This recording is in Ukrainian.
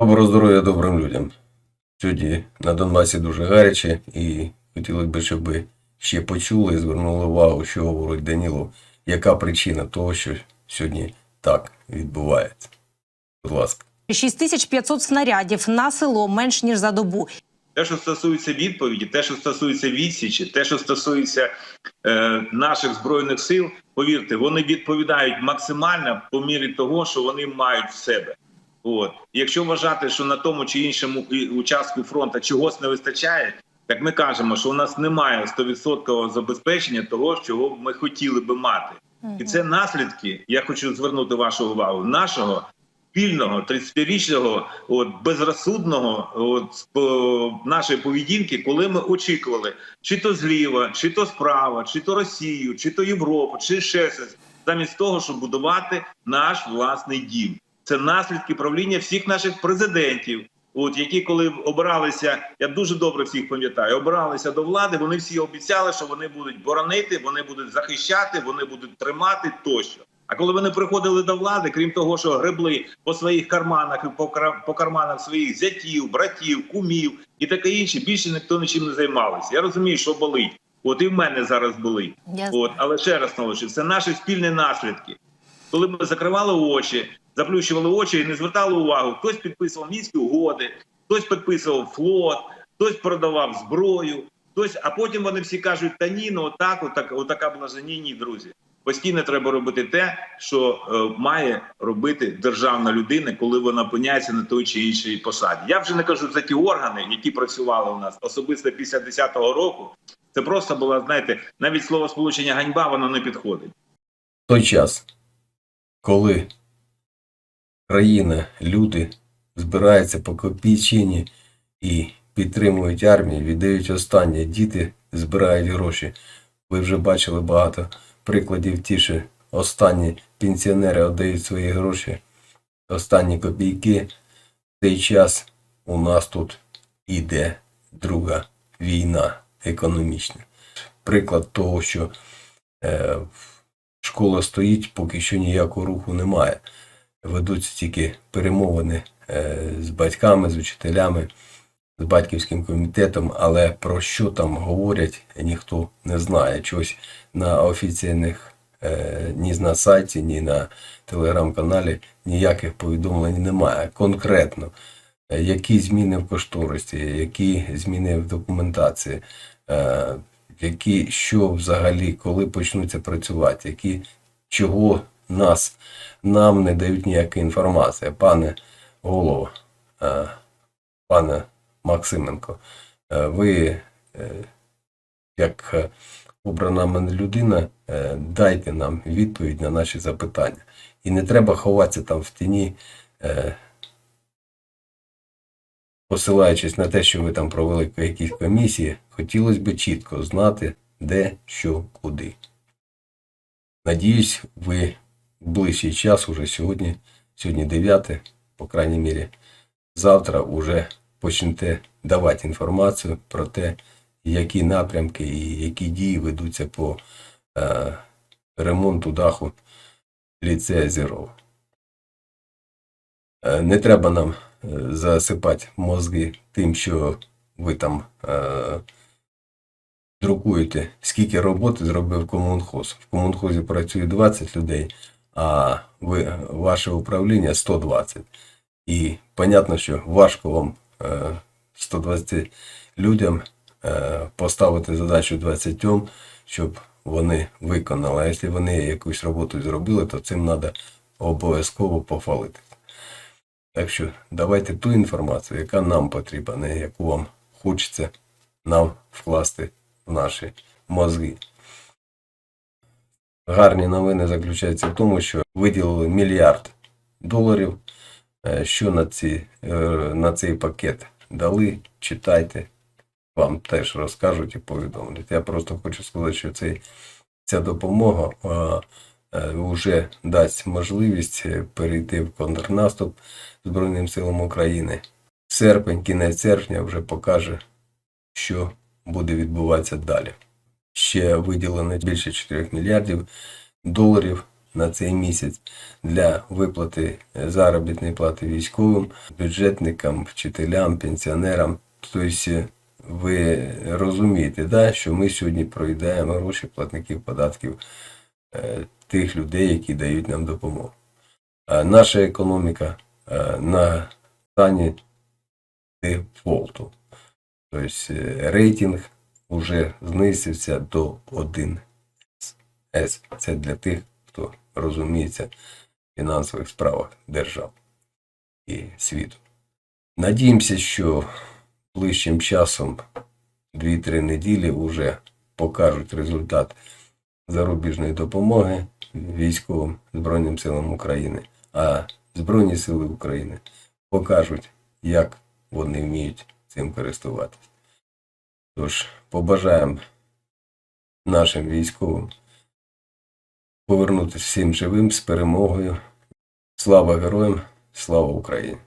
Доброго здоров'я добрим людям. Сьогодні на Донбасі дуже гаряче і хотілося б, щоб ви ще почули і звернули увагу, що говорить Данілов, яка причина того, що сьогодні так відбувається. Будь ласка. 6500 снарядів на село менш ніж за добу. Те, що стосується відповіді, те, що стосується відсічі, те, що стосується е, наших збройних сил, повірте, вони відповідають максимально по мірі того, що вони мають в себе. От якщо вважати, що на тому чи іншому участку фронту чогось не вистачає, так ми кажемо, що у нас немає 100% забезпечення того, чого ми хотіли би мати, і це наслідки. Я хочу звернути вашу увагу нашого спільного 30-річного, от безрозсудного от по нашої поведінки, коли ми очікували, чи то зліва, чи то справа, чи то Росію, чи то Європу, чи ще щось, замість того, щоб будувати наш власний дім. Це наслідки правління всіх наших президентів. От які коли обиралися, я дуже добре всіх пам'ятаю, обиралися до влади. Вони всі обіцяли, що вони будуть боронити, вони будуть захищати, вони будуть тримати тощо. А коли вони приходили до влади, крім того, що гребли по своїх карманах і по, карманах своїх зятів, братів, кумів і таке інше, більше ніхто нічим не займалися. Я розумію, що болить. От і в мене зараз болить. От, але ще раз наголошую, це наші спільні наслідки. Коли ми закривали очі, заплющували очі і не звертали увагу, хтось підписував мінські угоди, хтось підписував флот, хтось продавав зброю, хтось, а потім вони всі кажуть: та ні, ну отак, отак, отака була за ні, ні, друзі. Постійно треба робити те, що е, має робити державна людина, коли вона опиняється на той чи іншій посаді. Я вже не кажу за ті органи, які працювали у нас особисто після 10-го року. Це просто була, знаєте, навіть слово сполучення ганьба воно не підходить. Той час, коли країна, люди збираються по копійчині і підтримують армію, віддають останнє, діти збирають гроші. Ви вже бачили багато прикладів ті, що останні пенсіонери віддають свої гроші, останні копійки. В цей час у нас тут іде друга війна економічна. Приклад того, що е, школа стоїть, поки що ніякого руху немає. Ведуться тільки перемовини е, з батьками, з учителями, з батьківським комітетом, але про що там говорять, ніхто не знає. Чогось на офіційних е, ні на сайті, ні на телеграм-каналі ніяких повідомлень немає. Конкретно, е, які зміни в кошторисі, які зміни в документації, які що взагалі, коли почнуться працювати, які чого нас нам не дають ніякої інформації. Пане голово, е, пане Максименко, е, ви, е, як обрана мене людина, дайте нам відповідь на наші запитання. І не треба ховатися там в тіні, посилаючись на те, що ви там провели якісь комісії, хотілося б чітко знати, де, що, куди. Надіюсь, ви в ближчий час, уже сьогодні, сьогодні 9, по крайній мірі, завтра вже почнете давати інформацію про те, які напрямки і які дії ведуться по е, ремонту даху ліцея Зіров. Е, не треба нам засипати мозги тим, що ви там е, друкуєте, скільки роботи зробив комунхоз. В комунхозі працює 20 людей, а ви, ваше управління 120. І понятно, що важко вам е, 120 людям е, поставити задачу 20, щоб вони виконали. А якщо вони якусь роботу зробили, то цим треба обов'язково похвалити. Так що давайте ту інформацію, яка нам потрібна, не яку вам хочеться нам вкласти в наші мозги. Гарні новини заключаються в тому, що виділили мільярд доларів. Е, Що на, ці, е, на цей пакет дали, читайте, вам теж розкажуть і повідомлять. Я просто хочу сказати, що цей, ця допомога вже дасть можливість е, перейти в контрнаступ Збройним силам України. Серпень, кінець серпня вже покаже, що буде відбуватися далі. Ще виділено більше 4 мільярдів доларів на цей місяць для виплати е, заробітної плати військовим, бюджетникам, вчителям, пенсіонерам. Тобто е, ви розумієте, да, що ми сьогодні проїдаємо гроші платників податків е, тих людей, які дають нам допомогу. Наша економіка е, на стані дефолту. Тобто е, рейтинг вже знизився до 1 С. Це для тих, хто розуміється в фінансових справах держав і світу. Надіємося, що ближчим часом 2-3 неділі вже покажуть результат зарубіжної допомоги військовим Збройним силам України, а Збройні сили України покажуть, як вони вміють цим користуватися. Тож побажаємо нашим військовим повернутися всім живим з перемогою. Слава героям, слава Україні!